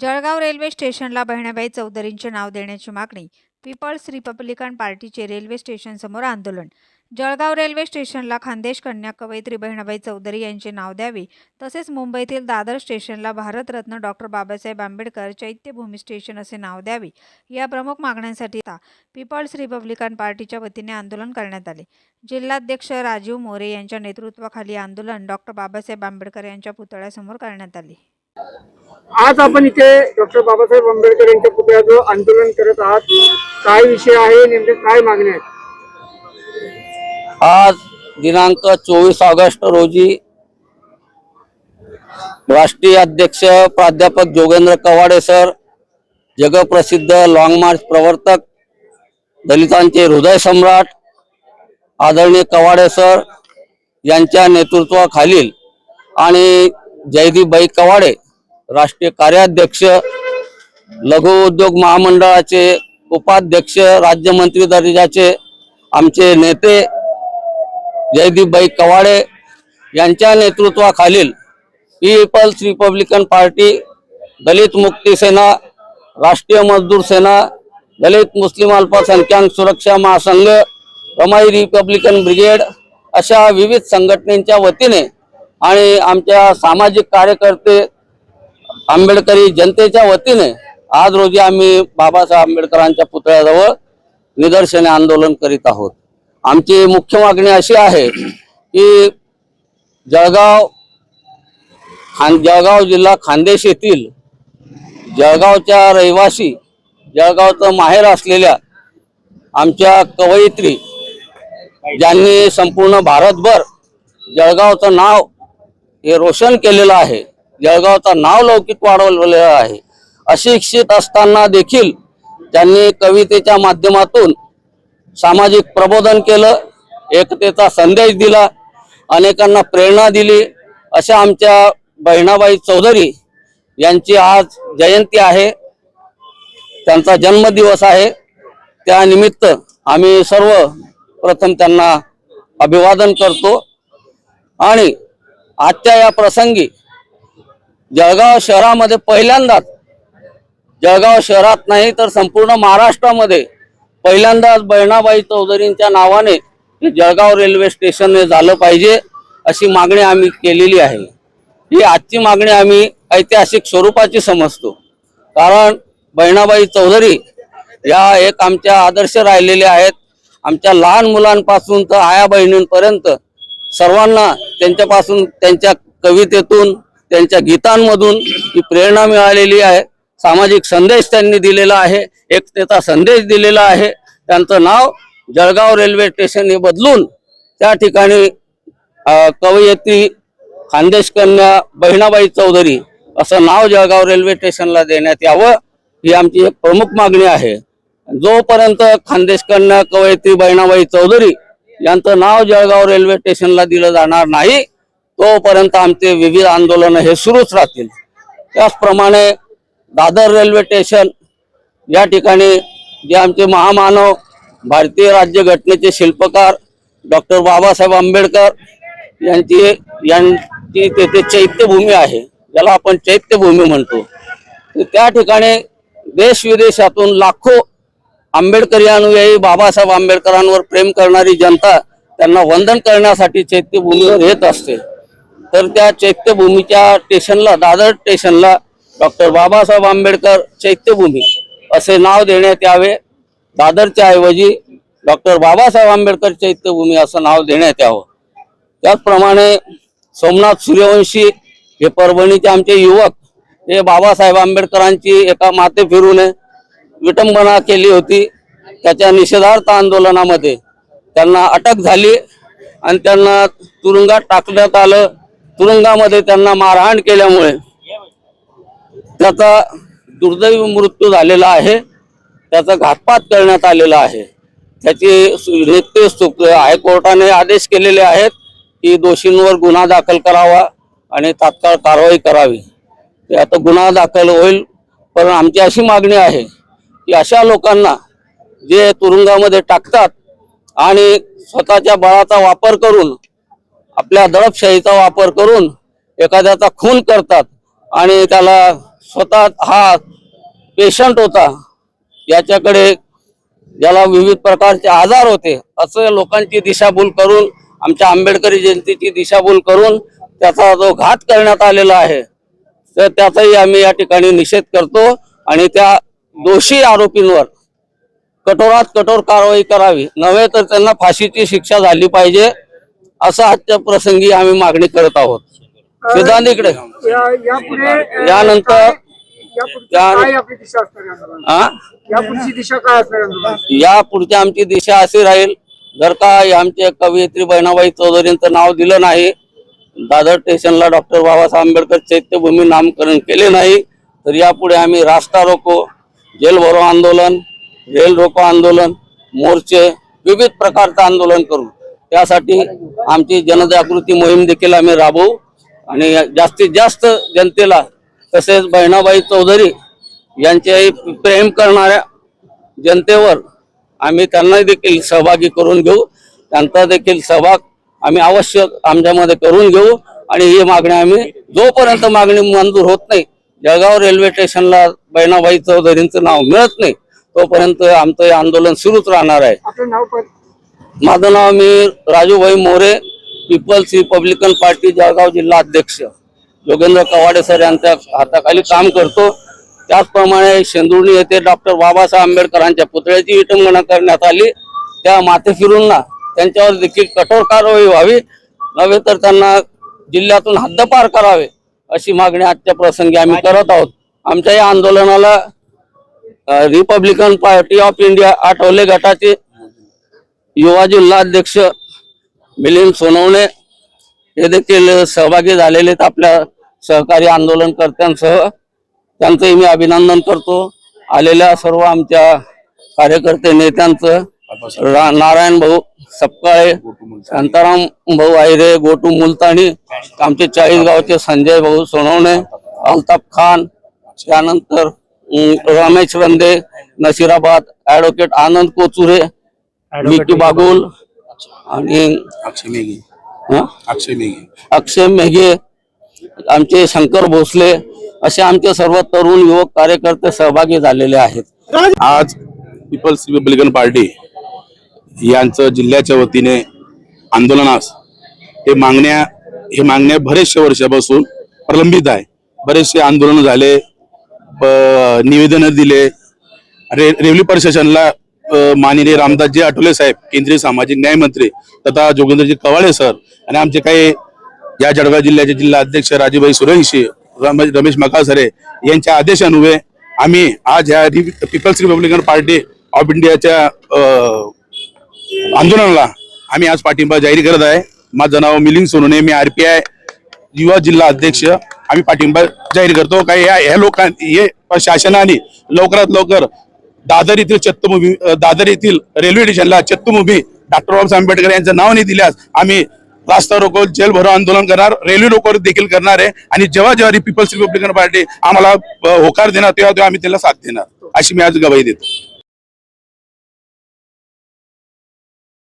Jalgaon railway स्टेशनला बहिणाबाई चौधरींचे नाव देण्याची मागणी पीपल्स रिपब्लिकन पार्टीचे रेल्वे स्टेशनसमोर आंदोलन. जळगाव रेल्वे स्टेशनला खानदेश कन्या कवयित्री बहिणाबाई चौधरी यांचे नाव द्यावे तसेच मुंबईतील दादर स्टेशनला भारतरत्न डॉक्टर बाबासाहेब आंबेडकर चैत्यभूमी स्टेशन असे नाव द्यावे या प्रमुख मागण्यांसाठी पीपल्स रिपब्लिकन पार्टीच्या वतीने आंदोलन करण्यात आले. जिल्हाध्यक्ष राजीव मोरे यांच्या नेतृत्वाखाली आंदोलन डॉक्टर बाबासाहेब आंबेडकर यांच्या पुतळ्यासमोर करण्यात आले. आज आपण इथे डॉक्टर बाबासाहेब आंबेडकर यांच्या पुतळ्याचं आंदोलन करत आहात. काय विषय आहे? नेमके काय मागण्या आहेत? आज दिनांक चोवीस ऑगस्ट रोजी राष्ट्रीय अध्यक्ष प्राध्यापक जोगेंद्र कवाडे सर जगप्रसिद्ध लॉंग मार्च प्रवर्तक दलितांचे हृदय सम्राट आदरणीय कवाडे सर यांच्या नेतृत्वाखालील आणि जयदीपबाई कवाडे राष्ट्रीय कार्याध्यक्ष लघु उद्योग महामंडळाचे उपाध्यक्ष राज्यमंत्री दर्जाचे आमचे नेते जयदीपबाई कवाडे यांच्या नेतृत्वाखालील पीपल्स रिपब्लिकन पार्टी दलित मुक्ती सेना राष्ट्रीय मजदूर सेना दलित मुस्लिम अल्पसंख्याक सुरक्षा महासंघ रमाई रिपब्लिकन ब्रिगेड अशा विविध संघटनेच्या वतीने आणि आमच्या सामाजिक कार्यकर्ते आंबेडकरी जनतेच्या वतीने आज रोजी आम्ही बाबासाहेब आंबेडकरांच्या पुतळ्याजवळ निदर्शने आंदोलन करीत आहोत. आमची मुख्य मागणी अशी आहे की जळगाव खान जळगाव जिल्हा खानदेश येथील जळगावच्या रहिवासी जळगावचं माहेर असलेल्या आमच्या कवयित्री ज्यांनी संपूर्ण भारतभर जळगावचं नाव हे रोशन केलेलं आहे जळगावचा नाव लौकिक वाढवलेलं आहे. अशिक्षित असताना देखील त्यांनी कवितेच्या माध्यमातून सामाजिक प्रबोधन केलं एकतेचा संदेश दिला अनेकांना प्रेरणा दिली. अशा आमच्या बहिणाबाई चौधरी यांची आज जयंती आहे. त्यांचा जन्मदिवस आहे. त्यानिमित्त आम्ही सर्व प्रथम त्यांना अभिवादन करतो. आणि आजच्या या प्रसंगी जळगाव शहरामध्ये पहिल्यांदाच जळगाव शहरात नाही तर संपूर्ण महाराष्ट्रामध्ये पहिल्यांदाच बहिणाबाई चौधरींच्या नावाने हे जळगाव रेल्वे स्टेशन हे झालं पाहिजे अशी मागणी आम्ही केलेली आहे. ही आजची मागणी आम्ही ऐतिहासिक स्वरूपाची समजतो. कारण बहिणाबाई चौधरी या एक आमच्या आदर्श राहिलेल्या आहेत. आमच्या लहान मुलांपासून तर आया बहिणींपर्यंत सर्वांना त्यांच्यापासून त्यांच्या कवितेतून त्यांच्या गीतांमधून ही प्रेरणा मिळालेली आहे. सामाजिक संदेश त्यांनी दिलेला आहे. एकतेचा संदेश दिलेला आहे. त्यांचं नाव जळगाव रेल्वे स्टेशन हे बदलून त्या ठिकाणी कवयित्री खानदेश कन्या बहिणाबाई चौधरी असं नाव जळगाव रेल्वे स्टेशनला देण्यात यावं ही आमची एक प्रमुख मागणी आहे. जोपर्यंत खानदेश कन्या कवयित्री बहिणाबाई चौधरी यांचं नाव जळगाव रेल्वे स्टेशनला दिलं जाणार नाही तोपर्यंत आमचे विविध आंदोलन हे सुरूच राहतील. त्याचप्रमाणे दादर रेल्वे स्टेशन या ठिकाणी जे आमचे महामानव भारतीय राज्यघटनेचे शिल्पकार डॉक्टर बाबासाहेब आंबेडकर यांची यांची तेथे चैत्यभूमी आहे ज्याला आपण चैत्यभूमी म्हणतो. त्या ठिकाणी देश विदेशातून लाखो आंबेडकरी अनुयायी बाबासाहेब आंबेडकरांवर प्रेम करणारी जनता त्यांना वंदन करण्यासाठी चैत्यभूमीवर येत असते. तर त्या चैत्यभूमीच्या स्टेशनला दादर स्टेशनला डॉक्टर बाबासाहेब आंबेडकर चैत्यभूमी असे नाव देण्यात यावे. दादरच्या ऐवजी डॉक्टर बाबासाहेब आंबेडकर चैत्यभूमी असं नाव देण्यात यावं. त्याचप्रमाणे सोमनाथ सूर्यवंशी हे परभणीचे आमचे युवक हे बाबासाहेब आंबेडकरांची एका माते फिरून विटंबना केली होती. त्याच्या निषेधार्थ आंदोलनामध्ये त्यांना अटक झाली आणि त्यांना तुरुंगात टाकण्यात आलं. तुरुंगामध्ये त्यांना मारहाण केल्यामुळे त्याचा दुर्दैवी मृत्यू झालेला आहे. त्याचा घातपात करण्यात आलेला आहे. त्याची सु- नित्य हायकोर्टाने आदेश केलेले आहेत की दोषींवर गुन्हा दाखल करावा आणि तात्काळ कारवाई करावी. ते आता गुन्हा दाखल होईल पण आमची अशी मागणी आहे की अशा लोकांना जे तुरुंगामध्ये टाकतात आणि स्वतःच्या बळाचा वापर करून आपल्या दडपशाहीचा वापर करून एखाद्याचा खून करतात आणि त्याला स्वतः हा पेशंट होता याच्याकडे ज्याला विविध प्रकारचे आजार होते असं लोकांची दिशाभूल करून आमच्या आंबेडकरी जयंतीची दिशाभूल करून त्याचा जो घात करण्यात आलेला आहे तर त्याचाही आम्ही या ठिकाणी निषेध करतो आणि त्या दोषी आरोपींवर कठोरात कठोर कारवाई करावी. नव्हे तर त्यांना फाशीची शिक्षा झाली पाहिजे. असं आजच्या प्रसंगी आम्ही मागणी करत आहोत. इकडे. यानंतर-? या पुढची आमची दिशा अशी राहील जर का आमच्या कवयित्री बहिणाबाई चौधरींचं नाव दिलं नाही दादर स्टेशनला डॉक्टर बाबासाहेब आंबेडकर चैत्यभूमी नामकरण केले नाही तर यापुढे आम्ही रास्ता रोको जेल भरो आंदोलन रेल रोको आंदोलन मोर्चे विविध प्रकारचं आंदोलन करू. त्यासाठी आमची जनजागृती मोहीम देखील आम्ही राबवू. आणि जास्तीत जास्त जनतेला तसेच बहिणाबाई चौधरी यांच्याही प्रेम करणाऱ्या जनतेवर आम्ही त्यांना देखील सहभागी करून घेऊ. त्यांचा देखील सहभाग आम्ही अवश्य आमच्यामध्ये करून घेऊ. आणि ही मागणी आम्ही जोपर्यंत मागणी मंजूर होत नाही जळगाव रेल्वे स्टेशनला बहिणाबाई चौधरींचं नाव मिळत नाही तोपर्यंत आमचं हे आंदोलन सुरूच राहणार आहे. माझं नाव मी Rajubhai More People's Republican Party Jalgaon जिल्हा अध्यक्ष. योगेंद्र कवाडे सर यांच्या हाताखाली काम करतो. त्याचप्रमाणे शेंदुर्णी येथे डॉक्टर बाबासाहेब आंबेडकरांच्या पुतळ्याची विटंबना करण्यात आली. त्या माथे फिरूंना त्यांच्यावर देखील कठोर कारवाई व्हावी. नव्हे तर त्यांना जिल्ह्यातून हद्दपार करावे अशी मागणी आजच्या प्रसंगी आम्ही करत आहोत. आमच्या या आंदोलनाला Republican Party of India Athawale गटाचे युवा जिल्हाध्यक्ष मिलिंद सोनवणे हे देखील सहभागी झालेले आहेत आपल्या सहकारी आंदोलनकर्त्यांसह. त्यांचंही मी अभिनंदन करतो. आलेल्या सर्व आमच्या कार्यकर्ते नेत्यांचं नारायण भाऊ सपकाळे शांताराम भाऊ आहिरे गोटू मुलतानी आमचे चाळीस गावचे संजय भाऊ सोनवणे अल्ताफ खान त्यानंतर रमेश रंदे नशिराबाद ऍडव्होकेट आनंद कोचुरे विकी बागुल आणि अक्षय मेघे. हं? अक्षय मेघे. अक्षय मेघे आमचे शंकर भोसले असे आमचे सर्व तरुण युवक कार्यकर्ते सहभागी झालेले आहेत. आज पीपल्स रिपब्लिकन पार्टी यांचं जिल्ह्याच्या वतीने आंदोलनास हे मागण्या हे मागण्या बरेचशे वर्षापासून प्रलंबित आहे. बरेचसे आंदोलन झाले निवेदन दिले. रे रेवली प्रशासनला माननीय रामदासजी आठवले साहेब केंद्रीय सामाजिक न्याय मंत्री तथा जोगेंद्रजी कवाळे सर आणि आमचे काही या जळगाव जिल्ह्याचे जिल्हा अध्यक्ष राजूभाई सुरैशी रमेश रमेश मकासरे यांच्या आदेशानुवे आम्ही आज ह्या पीपल्स रिपब्लिकन पार्टी ऑफ इंडियाच्या आंदोलनाला आम्ही आज पाठिंबा जाहीर करत आहे. माझं नाव मिलिंद सोनोने मी आरपीआय युवा जिल्हा अध्यक्ष आम्ही पाठिंबा जाहीर करतो. काही या ह्या लोकां हे शासनाने लवकरात लवकर दादर येथील चत्तभूमी दादर येथील रेल्वे स्टेशनला चत्तभूमी डॉक्टर बाबासाहेब आंबेडकर यांचं नाव नाही दिल्यास आम्ही रास्ता रोको जेल भरो आंदोलन करणार रेल्वे रोको देखील करणार आहे. आणि जेव्हा जेव्हा पीपल्स रिपब्लिकन पार्टी आम्हाला होकार देणार तेव्हा तेव्हा आम्ही त्याला साथ देणार. अशी मी आज गवाही देतो.